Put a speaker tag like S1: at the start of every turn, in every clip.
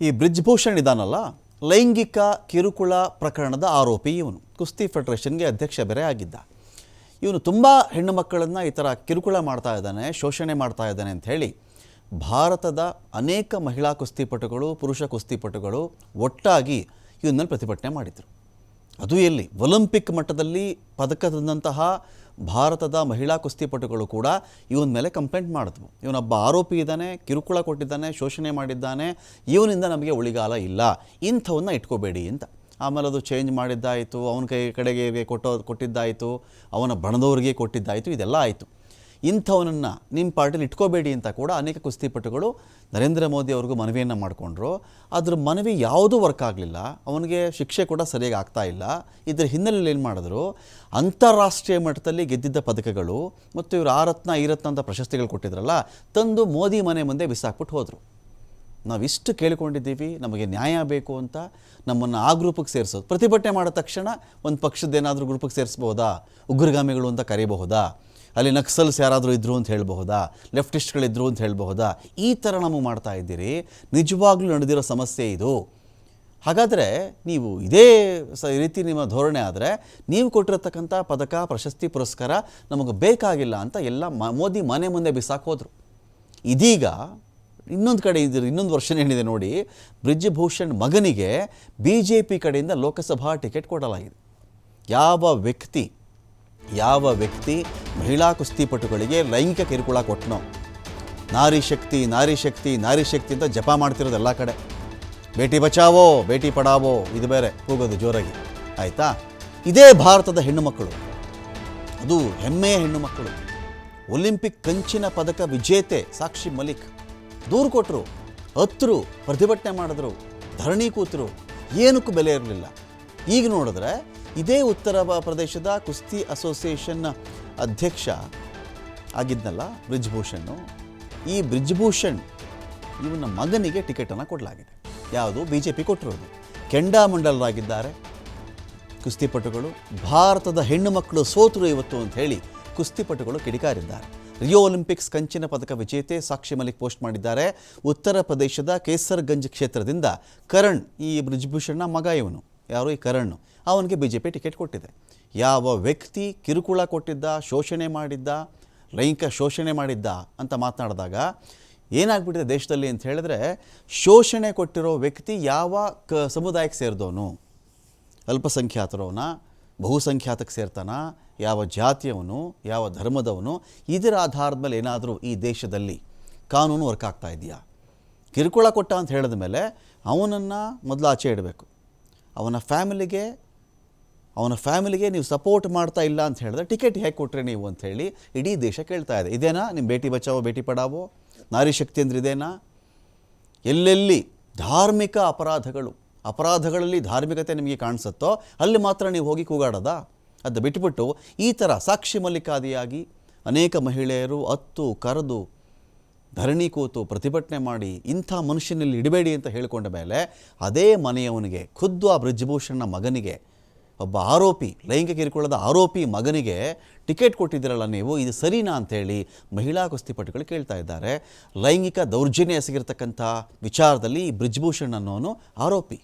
S1: ಈ ಬ್ರಿಜ್ಭೂಷಣ್ ಇದಾನಲ್ಲ, ಲೈಂಗಿಕ ಕಿರುಕುಳ ಪ್ರಕರಣದ ಆರೋಪಿ ಇವನು. ಕುಸ್ತಿ ಫೆಡರೇಷನ್ಗೆ ಅಧ್ಯಕ್ಷ ಬೇರೆ ಆಗಿದ್ದ. ಇವನು ತುಂಬ ಹೆಣ್ಣು ಮಕ್ಕಳನ್ನು ಈ ಥರ ಕಿರುಕುಳ ಮಾಡ್ತಾ ಇದ್ದಾನೆ, ಶೋಷಣೆ ಮಾಡ್ತಾ ಇದ್ದಾನೆ ಅಂತ ಹೇಳಿ, ಭಾರತದ ಅನೇಕ ಮಹಿಳಾ ಕುಸ್ತಿಪಟುಗಳು, ಪುರುಷ ಕುಸ್ತಿಪಟುಗಳು ಒಟ್ಟಾಗಿ ಇವನನ್ನು ಪ್ರತಿಭಟನೆ ಮಾಡಿದರು. ಅದು ಎಲ್ಲಿ? ಒಲಿಂಪಿಕ್ ಮಟ್ಟದಲ್ಲಿ ಪದಕ ತಂದಂತಹ ಭಾರತದ ಮಹಿಳಾ ಕುಸ್ತಿಪಟುಗಳು ಕೂಡ ಇವನ ಮೇಲೆ ಕಂಪ್ಲೇಂಟ್ ಮಾಡಿದ್ವು. ಇವನೊಬ್ಬ ಆರೋಪಿ ಇದ್ದಾನೆ, ಕಿರುಕುಳ ಕೊಟ್ಟಿದ್ದಾನೆ, ಶೋಷಣೆ ಮಾಡಿದ್ದಾನೆ, ಇವನಿಂದ ನಮಗೆ ಉಳಿಗಾಲ ಇಲ್ಲ, ಇಂಥವನ್ನ ಇಟ್ಕೋಬೇಡಿ ಅಂತ. ಆಮೇಲೆ ಅದು ಚೇಂಜ್ ಮಾಡಿದ್ದಾಯಿತು, ಅವನ ಕೈ, ಕಡೆಗೆ ಕೊಟ್ಟೋ, ಕೊಟ್ಟಿದ್ದಾಯಿತು, ಅವನ ಬಣದವ್ರಿಗೆ ಕೊಟ್ಟಿದ್ದಾಯಿತು, ಇದೆಲ್ಲ ಆಯಿತು. ಇಂಥವನನ್ನು ನಿಮ್ಮ ಪಾರ್ಟಿಲಿ ಇಟ್ಕೋಬೇಡಿ ಅಂತ ಕೂಡ ಅನೇಕ ಕುಸ್ತಿಪಟುಗಳು ನರೇಂದ್ರ ಮೋದಿ ಅವ್ರಿಗೂ ಮನವಿಯನ್ನು ಮಾಡಿಕೊಂಡ್ರು. ಅದ್ರ ಮನವಿ ಯಾವುದೂ ವರ್ಕ್ ಆಗಲಿಲ್ಲ. ಅವನಿಗೆ ಶಿಕ್ಷೆ ಕೂಡ ಸರಿಯಾಗಿ ಆಗ್ತಾ ಇಲ್ಲ. ಇದರ ಹಿನ್ನೆಲೆಯಲ್ಲಿ ಏನು ಮಾಡಿದ್ರು? ಅಂತಾರಾಷ್ಟ್ರೀಯ ಮಟ್ಟದಲ್ಲಿ ಗೆದ್ದಿದ್ದ ಪದಕಗಳು ಮತ್ತು ಇವರು ಆ ರತ್ನ, ಈ ರತ್ನ ಅಂತ ಪ್ರಶಸ್ತಿಗಳು ಕೊಟ್ಟಿದ್ರಲ್ಲ, ತಂದು ಮೋದಿ ಮನೆ ಮುಂದೆ ಬಿಸಾಕ್ಬಿಟ್ಟು ಹೋದರು. ನಾವಿಷ್ಟು ಕೇಳಿಕೊಂಡಿದ್ದೀವಿ, ನಮಗೆ ನ್ಯಾಯ ಬೇಕು ಅಂತ ನಮ್ಮನ್ನು ಆ ಗ್ರೂಪಿಗೆ ಸೇರಿಸೋದು. ಪ್ರತಿಭಟನೆ ಮಾಡಿದ ತಕ್ಷಣ ಒಂದು ಪಕ್ಷದ್ದೇನಾದರೂ ಗ್ರೂಪಿಗೆ ಸೇರಿಸ್ಬೋದಾ? ಉಗ್ರಗಾಮಿಗಳು ಅಂತ ಕರಿಬಹುದಾ? ಅಲ್ಲಿ ನಕ್ಸಲ್ಸ್ ಯಾರಾದರೂ ಇದ್ದರು ಅಂತ ಹೇಳಬಹುದಾ? ಲೆಫ್ಟಿಸ್ಟ್ಗಳಿದ್ರು ಅಂತ ಹೇಳಬಹುದಾ? ಈ ಥರ ನಾವು ಮಾಡ್ತಾ ಇದ್ದೀರಿ. ನಿಜವಾಗ್ಲೂ ನಡೆದಿರೋ ಸಮಸ್ಯೆ ಇದು. ಹಾಗಾದರೆ ನೀವು ಇದೇ ಸ ರೀತಿ ನಿಮ್ಮ ಧೋರಣೆ ಆದರೆ ನೀವು ಕೊಟ್ಟಿರತಕ್ಕಂಥ ಪದಕ, ಪ್ರಶಸ್ತಿ, ಪುರಸ್ಕಾರ ನಮಗೆ ಬೇಕಾಗಿಲ್ಲ ಅಂತ ಎಲ್ಲ ಮ, ಮೋದಿ ಮನೆ ಮುಂದೆ ಬಿಸಾಕೋದ್ರು ಇದೀಗ ಇನ್ನೊಂದು ಕಡೆ ಇದ್ರು, ಇನ್ನೊಂದು ವರ್ಷ ಏನಿದೆ ನೋಡಿ, ಬ್ರಿಜ್ಭೂಷಣ್ ಮಗನಿಗೆ ಬಿ ಜೆ ಪಿ ಕಡೆಯಿಂದ ಲೋಕಸಭಾ ಟಿಕೆಟ್ ಕೊಡಲಾಗಿದೆ. ಯಾವ ವ್ಯಕ್ತಿ ಯಾವ ವ್ಯಕ್ತಿ ಮಹಿಳಾ ಕುಸ್ತಿಪಟುಗಳಿಗೆ ಲೈಂಗಿಕ ಕಿರುಕುಳ ಕೊಟ್ಟನೋ ನಾರಿ ಶಕ್ತಿ ನಾರಿ ಶಕ್ತಿ ನಾರಿ ಶಕ್ತಿ ಅಂತ ಜಪ ಮಾಡ್ತಿರೋದು ಎಲ್ಲ ಕಡೆ. ಬೇಟಿ ಬಚಾವೋ, ಬೇಟಿ ಪಡಾವೋ, ಇದು ಬೇರೆ ಹೋಗೋದು ಜೋರಾಗಿ. ಆಯಿತಾ? ಇದೇ ಭಾರತದ ಹೆಣ್ಣು ಮಕ್ಕಳು. ಅದು ಹೆಮ್ಮೆಯ ಹೆಣ್ಣು ಮಕ್ಕಳು. ಒಲಿಂಪಿಕ್ ಕಂಚಿನ ಪದಕ ವಿಜೇತೆ ಸಾಕ್ಷಿ ಮಲಿಕ್. ದೂರು ಕೊಟ್ಟರು ಹತ್ತರು ಪ್ರತಿಭಟನೆ ಮಾಡಿದ್ರು, ಧರಣಿ ಕೂತರು, ಏನಕ್ಕೂ ಬೆಲೆ ಇರಲಿಲ್ಲ. ಈಗ ನೋಡಿದ್ರೆ ಇದೇ ಉತ್ತರ ಪ್ರದೇಶದ ಕುಸ್ತಿ ಅಸೋಸಿಯೇಷನ್ ಅಧ್ಯಕ್ಷ ಆಗಿದ್ನಲ್ಲ ಬ್ರಿಜ್ಭೂಷಣ್ಣು. ಈ ಬ್ರಿಜ್ಭೂಷಣ್ ಇವನ ಮಗನಿಗೆ ಟಿಕೆಟನ್ನು ಕೊಡಲಾಗಿದೆ. ಯಾವುದು? ಬಿ ಜೆ ಪಿ ಕೊಟ್ಟಿರೋದು. ಕೆಂಡಾಮಂಡಲರಾಗಿದ್ದಾರೆ. ಕುಸ್ತಿಪಟುಗಳು, ಭಾರತದ ಹೆಣ್ಣು ಮಕ್ಕಳು ಸೋತರು ಇವತ್ತು ಅಂತ ಹೇಳಿ ಕುಸ್ತಿಪಟುಗಳು ಕಿಡಿಕಾರಿದ್ದಾರೆ. ರಿಯೋ ಒಲಿಂಪಿಕ್ಸ್ ಕಂಚಿನ ಪದಕ ವಿಜೇತೆ ಸಾಕ್ಷಿ ಮಲಿಕ್ ಪೋಸ್ಟ್ ಮಾಡಿದ್ದಾರೆ. ಉತ್ತರ ಪ್ರದೇಶದ ಕೇಸರ್ಗಂಜ್ ಕ್ಷೇತ್ರದಿಂದ ಕರಣ್, ಈ ಬ್ರಿಜ್ಭೂಷಣ್ನ ಮಗ ಇವನು. ಯಾರು? ಈ ಕರಣ್. ಅವನಿಗೆ ಬಿ ಜೆ ಪಿ ಟಿಕೆಟ್ ಕೊಟ್ಟಿದೆ. ಯಾವ ವ್ಯಕ್ತಿ ಕಿರುಕುಳ ಕೊಟ್ಟಿದ್ದ, ಶೋಷಣೆ ಮಾಡಿದ್ದ, ಲೈಂಗಿಕ ಶೋಷಣೆ ಮಾಡಿದ್ದ ಅಂತ ಮಾತನಾಡಿದಾಗ ಏನಾಗ್ಬಿಟ್ಟಿದೆ ದೇಶದಲ್ಲಿ ಅಂತ ಹೇಳಿದ್ರೆ ಶೋಷಣೆ ಕೊಟ್ಟಿರೋ ವ್ಯಕ್ತಿ ಯಾವ ಕ ಸಮುದಾಯಕ್ಕೆ ಸೇರಿದವನು? ಅಲ್ಪಸಂಖ್ಯಾತರವನ? ಬಹುಸಂಖ್ಯಾತಕ್ಕೆ ಸೇರ್ತಾನ? ಯಾವ ಜಾತಿಯವನು? ಯಾವ ಧರ್ಮದವನು? ಇದರ ಆಧಾರದ ಮೇಲೆ ಏನಾದರೂ ಈ ದೇಶದಲ್ಲಿ ಕಾನೂನು ವರ್ಕ್ ಆಗ್ತಾ ಇದೆಯಾ? ಕಿರುಕುಳ ಕೊಟ್ಟ ಅಂತ ಹೇಳಿದ ಮೇಲೆ ಅವನನ್ನು ಮೊದಲು ಆಚೆ ಇಡಬೇಕು. ಅವನ ಫ್ಯಾಮಿಲಿಗೆ ಅವನ ಫ್ಯಾಮಿಲಿಗೆ ನೀವು ಸಪೋರ್ಟ್ ಮಾಡ್ತಾ ಇಲ್ಲ ಅಂತ ಹೇಳಿದ್ರೆ ಟಿಕೆಟ್ ಹೇಗೆ ಕೊಟ್ಟರೆ ನೀವು ಅಂತ ಹೇಳಿ ಇಡೀ ದೇಶ ಕೇಳ್ತಾ ಇದೆ. ಇದೇನಾ? ನಿಮ್ಮ ಭೇಟಿ ಬಚಾವೋ ಭೇಟಿ ಪಡಾವೋ? ನಾರಿ ಶಕ್ತಿ ಅಂದ್ರೆ ಇದೇನಾ? ಎಲ್ಲೆಲ್ಲಿ ಧಾರ್ಮಿಕ ಅಪರಾಧಗಳು, ಅಪರಾಧಗಳಲ್ಲಿ ಧಾರ್ಮಿಕತೆ ನಿಮಗೆ ಕಾಣಿಸುತ್ತೋ ಅಲ್ಲಿ ಮಾತ್ರ ನೀವು ಹೋಗಿ ಕೂಗಾಡೋದ? ಅದು ಬಿಟ್ಬಿಟ್ಟು ಈ ಥರ ಸಾಕ್ಷಿ ಮಲ್ಲಿಕಾದಿಯಾಗಿ ಅನೇಕ ಮಹಿಳೆಯರು ಅತ್ತು, ಕರೆದು, ಧರಣಿ ಕೂತು ಪ್ರತಿಭಟನೆ ಮಾಡಿ ಇಂಥ ಮನುಷ್ಯನಲ್ಲಿ ಇಡಬೇಡಿ ಅಂತ ಹೇಳಿಕೊಂಡ ಮೇಲೆ ಅದೇ ಮನೆಯವನಿಗೆ, ಖುದ್ದು ಆ ಬ್ರಿಜ್ಭೂಷಣ್ಣ ಮಗನಿಗೆ ಒಬ್ಬ ಆರೋಪಿ, ಲೈಂಗಿಕ ಕಿರುಕುಳದ ಆರೋಪಿ ಮಗನಿಗೆ ಟಿಕೆಟ್ ಕೊಟ್ಟಿದ್ದೀರಲ್ಲ ನೀವು, ಇದು ಸರಿನಾ ಅಂಥೇಳಿ ಮಹಿಳಾ ಕುಸ್ತಿಪಟುಗಳು ಕೇಳ್ತಾ ಇದ್ದಾರೆ. ಲೈಂಗಿಕ ದೌರ್ಜನ್ಯ ಎಸಗಿರ್ತಕ್ಕಂಥ ವಿಚಾರದಲ್ಲಿ ಬ್ರಿಜ್ಭೂಷಣ್ ಅನ್ನೋನು ಆರೋಪಿ.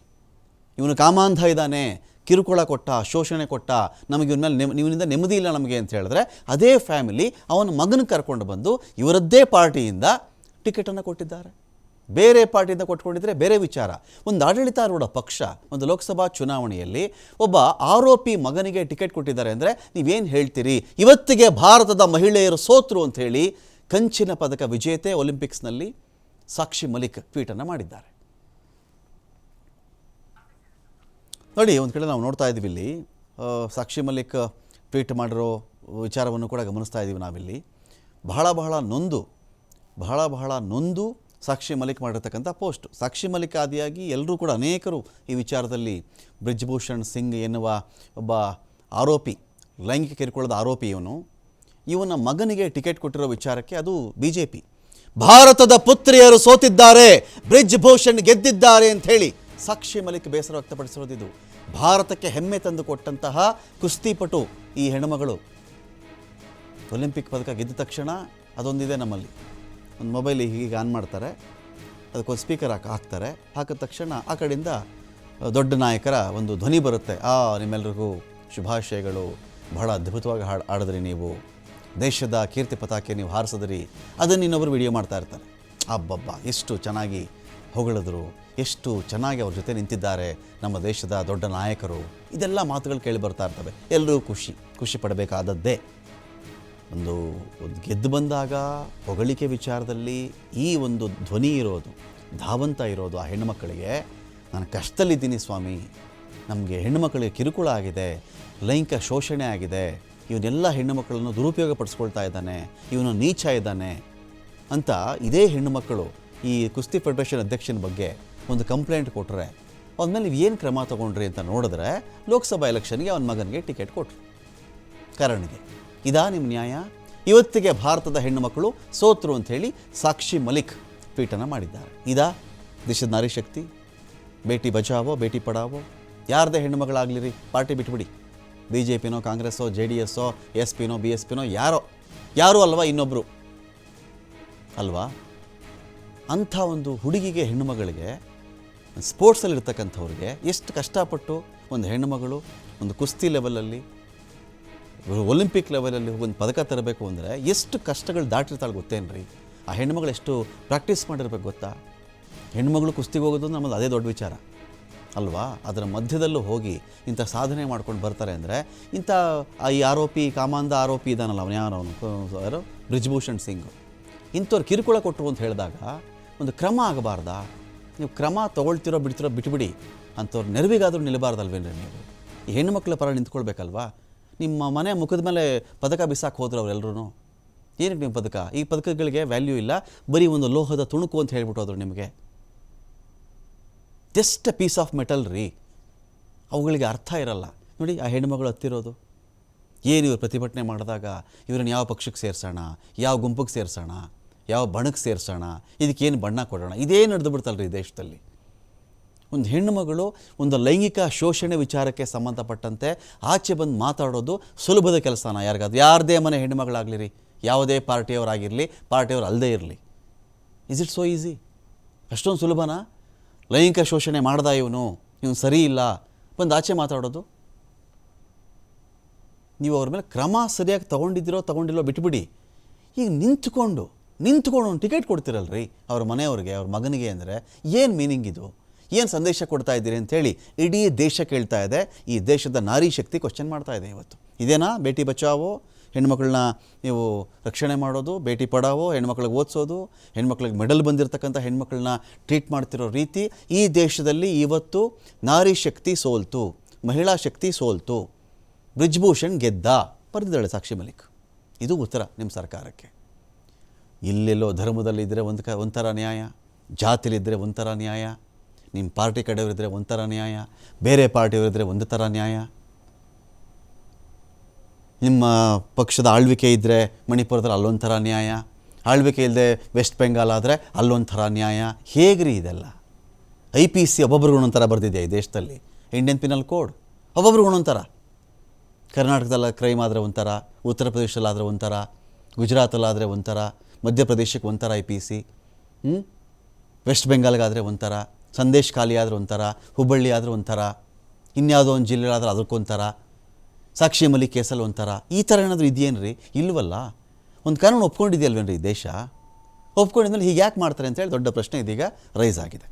S1: ಇವನು ಕಾಮಾಂಧ ಇದ್ದಾನೆ, ಕಿರುಕುಳ ಕೊಟ್ಟ, ಶೋಷಣೆ ಕೊಟ್ಟ, ನಮಗೆ ಇವನ ನೆಮ್, ಇವನಿಂದ ನೆಮ್ಮದಿ ಇಲ್ಲ ನಮಗೆ ಅಂತ ಹೇಳಿದ್ರೆ ಅದೇ ಫ್ಯಾಮಿಲಿ ಅವನ ಮಗನ ಕರ್ಕೊಂಡು ಬಂದು ಇವರದ್ದೇ ಪಾರ್ಟಿಯಿಂದ ಟಿಕೆಟನ್ನು ಕೊಟ್ಟಿದ್ದಾರೆ. ಬೇರೆ ಪಾರ್ಟಿಯಿಂದ ಕೊಟ್ಕೊಂಡಿದ್ರೆ ಬೇರೆ ವಿಚಾರ. ಒಂದು ಆಡಳಿತಾರೂಢ ಪಕ್ಷ, ಒಂದು ಲೋಕಸಭಾ ಚುನಾವಣೆಯಲ್ಲಿ ಒಬ್ಬ ಆರೋಪಿ ಮಗನಿಗೆ ಟಿಕೆಟ್ ಕೊಟ್ಟಿದ್ದಾರೆ ಅಂದರೆ ನೀವೇನು ಹೇಳ್ತೀರಿ? ಇವತ್ತಿಗೆ ಭಾರತದ ಮಹಿಳೆಯರು ಸೋತರು ಅಂತ ಹೇಳಿ ಕಂಚಿನ ಪದಕ ವಿಜೇತೆ ಒಲಿಂಪಿಕ್ಸ್ನಲ್ಲಿ ಸಾಕ್ಷಿ ಮಲಿಕ್ ಟ್ವೀಟನ್ನು ಮಾಡಿದ್ದಾರೆ. ನೋಡಿ, ಒಂದು ಕಡೆ ನಾವು ನೋಡ್ತಾ ಇದ್ದೀವಿ ಇಲ್ಲಿ. ಸಾಕ್ಷಿ ಮಲಿಕ್ ಟ್ವೀಟ್ ಮಾಡಿರೋ ವಿಚಾರವನ್ನು ಕೂಡ ಗಮನಿಸ್ತಾ ಇದ್ದೀವಿ ನಾವಿಲ್ಲಿ. ಬಹಳ ಬಹಳ ನೊಂದು, ಬಹಳ ಬಹಳ ನೊಂದು ಸಾಕ್ಷಿ ಮಲಿಕ್ ಮಾಡಿರ್ತಕ್ಕಂಥ ಪೋಸ್ಟ್. ಸಾಕ್ಷಿ ಮಲಿಕ್ ಆದಿಯಾಗಿ ಎಲ್ಲರೂ ಕೂಡ ಅನೇಕರು ಈ ವಿಚಾರದಲ್ಲಿ ಬ್ರಿಜ್ಭೂಷಣ್ ಸಿಂಗ್ ಎನ್ನುವ ಒಬ್ಬ ಆರೋಪಿ, ಲೈಂಗಿಕ ಕಿರುಕುಳದ ಆರೋಪಿ ಇವನು. ಇವನ ಮಗನಿಗೆ ಟಿಕೆಟ್ ಕೊಟ್ಟಿರೋ ವಿಚಾರಕ್ಕೆ ಅದು ಬಿ ಜೆ ಪಿ ಭಾರತದ ಪುತ್ರಿಯರು ಸೋತಿದ್ದಾರೆ ಬ್ರಿಜ್ ಭೂಷಣ್ ಗೆದ್ದಿದ್ದಾರೆ ಅಂತ ಹೇಳಿ ಸಾಕ್ಷಿ ಮಲಿಕ್ ಬೇಸರ ವ್ಯಕ್ತಪಡಿಸಿರೋದಿದು ಭಾರತಕ್ಕೆ ಹೆಮ್ಮೆ ತಂದು ಕೊಟ್ಟಂತಹ ಕುಸ್ತಿಪಟು ಈ ಹೆಣ್ಣುಮಗಳು. ಒಲಿಂಪಿಕ್ ಪದಕ ಗೆದ್ದ ತಕ್ಷಣ ಅದೊಂದಿದೆ ನಮ್ಮಲ್ಲಿ. ಒಂದು ಮೊಬೈಲ್ ಹೀಗೆ ಆನ್ ಮಾಡ್ತಾರೆ, ಅದಕ್ಕೊಂದು ಸ್ಪೀಕರ್ ಹಾಕಿ, ಹಾಕ್ತಾರೆ. ಹಾಕಿದ ತಕ್ಷಣ ಆ ಕಡೆಯಿಂದ ದೊಡ್ಡ ನಾಯಕರ ಒಂದು ಧ್ವನಿ ಬರುತ್ತೆ. ಆ, ನಿಮ್ಮೆಲ್ರಿಗೂ ಶುಭಾಶಯಗಳು. ಬಹಳ ಅದ್ಭುತವಾಗಿ ಹಾಡು ಆಡಿದ್ರಿ ನೀವು. ದೇಶದ ಕೀರ್ತಿ ಪತಾಕೆ ನೀವು ಹಾರಿಸಿದ್ರಿ. ಅದನ್ನು ಇನ್ನೊಬ್ಬರು ವಿಡಿಯೋ ಮಾಡ್ತಾ ಇರ್ತಾರೆ. ಅಬ್ಬಬ್ಬ, ಎಷ್ಟು ಚೆನ್ನಾಗಿ ಹೊಗಳಿದ್ರು. ಎಷ್ಟು ಚೆನ್ನಾಗಿ ಅವ್ರ ಜೊತೆ ನಿಂತಿದ್ದಾರೆ ನಮ್ಮ ದೇಶದ ದೊಡ್ಡ ನಾಯಕರು. ಇದೆಲ್ಲ ಮಾತುಗಳು ಕೇಳಿ ಬರ್ತಾ ಇರ್ತವೆ. ಎಲ್ಲರೂ ಖುಷಿ ಖುಷಿ ಪಡಬೇಕಾದದ್ದೇ. ಒಂದು ಗೆದ್ದು ಬಂದಾಗ ಹೊಗಳಿಕೆ ವಿಚಾರದಲ್ಲಿ ಈ ಒಂದು ಧ್ವನಿ ಇರೋದು, ಧಾವಂತ ಇರೋದು ಆ ಹೆಣ್ಣುಮಕ್ಕಳಿಗೆ ನಾನು ಕಷ್ಟದಲ್ಲಿದ್ದೀನಿ ಸ್ವಾಮಿ, ನಮಗೆ ಹೆಣ್ಣುಮಕ್ಕಳಿಗೆ ಕಿರುಕುಳ ಆಗಿದೆ, ಲೈಂಗಿಕ ಶೋಷಣೆ ಆಗಿದೆ, ಇವನ್ನೆಲ್ಲ ಹೆಣ್ಣುಮಕ್ಕಳನ್ನು ದುರುಪಯೋಗ ಪಡಿಸ್ಕೊಳ್ತಾ ಇದ್ದಾನೆ, ಇವನು ನೀಚ ಇದ್ದಾನೆ ಅಂತ ಇದೇ ಹೆಣ್ಣುಮಕ್ಕಳು ಈ ಕುಸ್ತಿ ಫೆಡರೇಷನ್ ಅಧ್ಯಕ್ಷನ ಬಗ್ಗೆ ಒಂದು ಕಂಪ್ಲೇಂಟ್ ಕೊಟ್ಟರೆ ಮೇಲೆ ನೀವು ಏನು ಕ್ರಮ ತಗೊಂಡ್ರಿ ಅಂತ ನೋಡಿದ್ರೆ ಲೋಕಸಭಾ ಎಲೆಕ್ಷನ್ಗೆ ಅವನ ಮಗನಿಗೆ ಟಿಕೆಟ್ ಕೊಟ್ಟರು ಕರಣ್ಗೆ. ಇದಾ ನಿಮ್ಮ ನ್ಯಾಯ. ಇವತ್ತಿಗೆ ಭಾರತದ ಹೆಣ್ಣು ಮಕ್ಕಳು ಸೋತರು ಹೇಳಿ ಸಾಕ್ಷಿ ಮಲಿಕ್ ಟ್ವೀಟನ್ನು ಮಾಡಿದ್ದಾರೆ. ಇದಾ? ದೇಶದ ನಾರಿಶಕ್ತಿ ಭೇಟಿ ಬಚಾವೋ ಭೇಟಿ ಪಡಾವೋ? ಯಾರದೇ ಹೆಣ್ಣು ಮಗಳಾಗಲಿರಿ? ಪಾರ್ಟಿ ಬಿಟ್ಬಿಡಿ. ಬಿ ಜೆ ಪಿನೋ ಕಾಂಗ್ರೆಸ್ಸೋ ಜೆ ಡಿ ಎಸ್ಸೋ ಎಸ್ ಪಿನೋ ಬಿ ಎಸ್ ಪಿನೋ ಯಾರೋ. ಯಾರೂ ಅಲ್ವಾ ಇನ್ನೊಬ್ಬರು ಅಲ್ವಾ? ಅಂಥ ಒಂದು ಹುಡುಗಿಗೆ ಹೆಣ್ಣುಮಗಳಿಗೆ ಸ್ಪೋರ್ಟ್ಸಲ್ಲಿ ಇರ್ತಕ್ಕಂಥವ್ರಿಗೆ ಎಷ್ಟು ಕಷ್ಟಪಟ್ಟು ಒಂದು ಹೆಣ್ಣುಮಗಳು ಒಂದು ಕುಸ್ತಿ ಲೆವೆಲಲ್ಲಿ ಒಲಿಂಪಿಕ್ ಲೆವೆಲಲ್ಲಿ ಒಂದು ಪದಕ ತರಬೇಕು ಅಂದರೆ ಎಷ್ಟು ಕಷ್ಟಗಳು ದಾಟಿರ್ತಾಳೆ ಗೊತ್ತೇನ್ರಿ? ಆ ಹೆಣ್ಮಗಳು ಎಷ್ಟು ಪ್ರಾಕ್ಟೀಸ್ ಮಾಡಿರ್ಬೇಕು ಗೊತ್ತಾ? ಹೆಣ್ಮಗಳು ಕುಸ್ತಿಗೆ ಹೋಗೋದು ನಮ್ಮದು ಅದೇ ದೊಡ್ಡ ವಿಚಾರ. ಅಲ್ವಾ? ಅದರ ಮಧ್ಯದಲ್ಲೂ ಹೋಗಿ ಇಂಥ ಸಾಧನೆ ಮಾಡ್ಕೊಂಡು ಬರ್ತಾರೆ ಅಂದರೆ ಇಂಥ ಈ ಆರೋಪಿ, ಕಾಮಾಂಧ ಆರೋಪಿ ಇದಾನಲ್ಲ ಅವನು, ಯಾರು ಅವನು? ಯಾರು? ಬ್ರಿಜ್ಭೂಷಣ್ ಸಿಂಗ್. ಇಂಥವ್ರು ಕಿರುಕುಳ ಕೊಟ್ಟರು ಅಂತ ಹೇಳಿದಾಗ ಒಂದು ಕ್ರಮ ಆಗಬಾರ್ದಾ? ನೀವು ಕ್ರಮ ತೊಗೊಳ್ತಿರೋ, ಬಿಡ್ತಿರೋ ಬಿಟ್ಬಿಡಿ. ಅಂಥವ್ರು ನೆರವಿಗಾದರೂ ನಿಲ್ಲಬಾರ್ದಲ್ವೇನ್ರಿ ನೀವು? ಈ ಹೆಣ್ಣುಮಕ್ಳ ಪರ ನಿಂತ್ಕೊಳ್ಬೇಕಲ್ವಾ? ನಿಮ್ಮ ಮನೆ ಮುಖದ ಮೇಲೆ ಪದಕ ಬಿಸಾಕ್ ಹೋದ್ರು ಅವರೆಲ್ಲರೂ ಏನಕ್ಕೆ ನಿಮ್ಮ ಪದಕ? ಈ ಪದಕಗಳಿಗೆ ವ್ಯಾಲ್ಯೂ ಇಲ್ಲ. ಬರೀ ಒಂದು ಲೋಹದ ತುಣುಕು ಅಂತ ಹೇಳ್ಬಿಟ್ಟು ನಿಮಗೆ. Just a piece of metal ರೀ. ಅವುಗಳಿಗೆ ಅರ್ಥ ಇರಲ್ಲ. ನೋಡಿ, ಆ ಹೆಣ್ಮಗಳು ಹತ್ತಿರೋದು. ಏನು ಇವರು ಪ್ರತಿಭಟನೆ ಮಾಡಿದಾಗ ಇವ್ರನ್ನ ಯಾವ ಪಕ್ಷಕ್ಕೆ ಸೇರಿಸೋಣ? ಯಾವ ಗುಂಪಿಗೆ ಸೇರಿಸೋಣ? ಯಾವ ಬಣಕ್ಕೆ ಸೇರಿಸೋಣ? ಇದಕ್ಕೇನು ಬಣ್ಣ ಕೊಡೋಣ? ಇದೇ ನಡೆದು ಬಿಡ್ತಲ್ಲ ರೀ ದೇಶದಲ್ಲಿ. ಒಂದು ಹೆಣ್ಣುಮಗಳು ಒಂದು ಲೈಂಗಿಕ ಶೋಷಣೆ ವಿಚಾರಕ್ಕೆ ಸಂಬಂಧಪಟ್ಟಂತೆ ಆಚೆ ಬಂದು ಮಾತಾಡೋದು ಸುಲಭದ ಕೆಲಸನ. ಯಾರಿಗಾದ್ರು ಯಾರದೇ ಮನೆ ಹೆಣ್ಣುಮಗಳಾಗಲಿ ಯಾವುದೇ ಪಾರ್ಟಿಯವರಾಗಿರಲಿ, ಪಾರ್ಟಿಯವರು ಅಲ್ಲದೇ ಇರಲಿ. ಇಸ್ ಇಟ್ ಸೋ ಈಸಿ ಅಷ್ಟೊಂದು ಸುಲಭನಾ? ಲೈಂಗಿಕ ಶೋಷಣೆ ಮಾಡ್ದ ಇವನು ಇವನು ಸರಿ ಇಲ್ಲ, ಬಂದು ಆಚೆ ಮಾತಾಡೋದು? ನೀವು ಅವ್ರ ಮೇಲೆ ಕ್ರಮ ಸರಿಯಾಗಿ ತೊಗೊಂಡಿದ್ದೀರೋ, ತೊಗೊಂಡಿಲ್ಲೋ ಬಿಟ್ಬಿಡಿ. ಈಗ ನಿಂತ್ಕೊಂಡು ನಿಂತ್ಕೊಂಡು ಒಂದು ಟಿಕೆಟ್ ಕೊಡ್ತಿರಲ್ರಿ ಅವ್ರ ಮನೆಯವ್ರಿಗೆ, ಅವ್ರ ಮಗನಿಗೆ ಅಂದರೆ ಏನು ಮೀನಿಂಗ್ ಇದು? ಏನು ಸಂದೇಶ ಕೊಡ್ತಾ ಇದ್ದೀರಿ ಅಂಥೇಳಿ ಇಡೀ ದೇಶ ಕೇಳ್ತಾ ಇದೆ. ಈ ದೇಶದ ನಾರಿ ಶಕ್ತಿ ಕ್ವಶನ್ ಮಾಡ್ತಾ ಇದೆ ಇವತ್ತು. ಇದೇನಾ? ಬೇಟಿ ಬಚಾವೋ? ಹೆಣ್ಮಕ್ಳನ್ನ ನೀವು ರಕ್ಷಣೆ ಮಾಡೋದು? ಭೇಟಿ ಪಡಾವೋ? ಹೆಣ್ಮಕ್ಳಿಗೆ ಓದಿಸೋದು? ಹೆಣ್ಮಕ್ಳಿಗೆ ಮೆಡಲ್ ಬಂದಿರತಕ್ಕಂಥ ಹೆಣ್ಮಕ್ಳನ್ನ ಟ್ರೀಟ್ ಮಾಡ್ತಿರೋ ರೀತಿ ಈ ದೇಶದಲ್ಲಿ ಇವತ್ತು ನಾರಿ ಶಕ್ತಿ ಸೋಲ್ತು. ಮಹಿಳಾ ಶಕ್ತಿ ಸೋಲ್ತು. ಬ್ರಿಜ್ಭೂಷಣ್ ಗೆದ್ದ. ಬರೆದಿದ್ದಾಳೆ ಸಾಕ್ಷಿ ಮಲಿಕ್ ಇದು ಉತ್ತರ ನಿಮ್ಮ ಸರ್ಕಾರಕ್ಕೆ. ಇಲ್ಲೆಲ್ಲೋ ಧರ್ಮದಲ್ಲಿದ್ದರೆ ಒಂದು ಕ ಒಂಥರ ನ್ಯಾಯ. ಜಾತಿಲಿದ್ದರೆ ಒಂಥರ ನ್ಯಾಯ. ನಿಮ್ಮ ಪಾರ್ಟಿ ಕಡೆಯವರಿದ್ದರೆ ಒಂಥರ ನ್ಯಾಯ, ಬೇರೆ ಪಾರ್ಟಿಯವರಿದ್ದರೆ ಒಂದು ಥರ ನ್ಯಾಯ. ನಿಮ್ಮ ಪಕ್ಷದ ಆಳ್ವಿಕೆ ಇದ್ದರೆ ಮಣಿಪುರದಲ್ಲಿ ಅಲ್ಲೊಂಥರ ನ್ಯಾಯ, ಆಳ್ವಿಕೆ ಇಲ್ಲದೆ ವೆಸ್ಟ್ ಬೆಂಗಾಲ್ ಆದರೆ ಅಲ್ಲೊಂಥರ ನ್ಯಾಯ. ಹೇಗ್ರಿ ಇದೆಲ್ಲ? ಐ ಪಿ ಸಿ ಒಬ್ಬೊಬ್ರಿಗೆ ಒಂದೊಂಥರ ಬರೆದಿದೆಯಾ ಈ ದೇಶದಲ್ಲಿ? ಇಂಡಿಯನ್ ಪಿನಲ್ ಕೋಡ್ ಒಬ್ಬೊಬ್ರಿಗೆ ಒಂದೊಂಥರ ಕರ್ನಾಟಕದಲ್ಲಿ ಕ್ರೈಮ್ ಆದರೆ ಒಂಥರ ಉತ್ತರ ಪ್ರದೇಶದಲ್ಲಾದರೆ ಒಂಥರ ಗುಜರಾತಲ್ಲಾದರೆ ಒಂಥರ ಮಧ್ಯಪ್ರದೇಶಕ್ಕೆ ಒಂಥರ ಐ ಪಿ ಸಿ ವೆಸ್ಟ್ ಬೆಂಗಾಲ್ಗಾದರೆ ಒಂಥರ ಸಂದೇಶ್ ಖಾಲಿ ಆದರೆ ಒಂಥರ, ಹುಬ್ಬಳ್ಳಿ ಆದರೂ ಒಂಥರ, ಇನ್ಯಾವುದೋ ಒಂದು ಜಿಲ್ಲೆಲಾದ್ರೆ ಅದಕ್ಕೊಂಥರ ಸಾಕ್ಷಿ ಮಲಿ ಕೇಸಲ್ಲಿ ಒಂಥರ, ಈ ಥರ ಏನಾದರೂ ಇದೆಯೇನ್ರಿ ಇಲ್ವಲ್ಲ? ಒಂದು ಕಾನೂನು ಒಪ್ಕೊಂಡಿದೆಯಲ್ವೇನು ರೀ ದೇಶ? ಒಪ್ಕೊಂಡಿದ್ಮೇಲೆ ಹೀಗೆ ಯಾಕೆ ಮಾಡ್ತಾರೆ ಅಂತೇಳಿ ದೊಡ್ಡ ಪ್ರಶ್ನೆ ಇದೀಗ ರೈಸ್ ಆಗಿದೆ.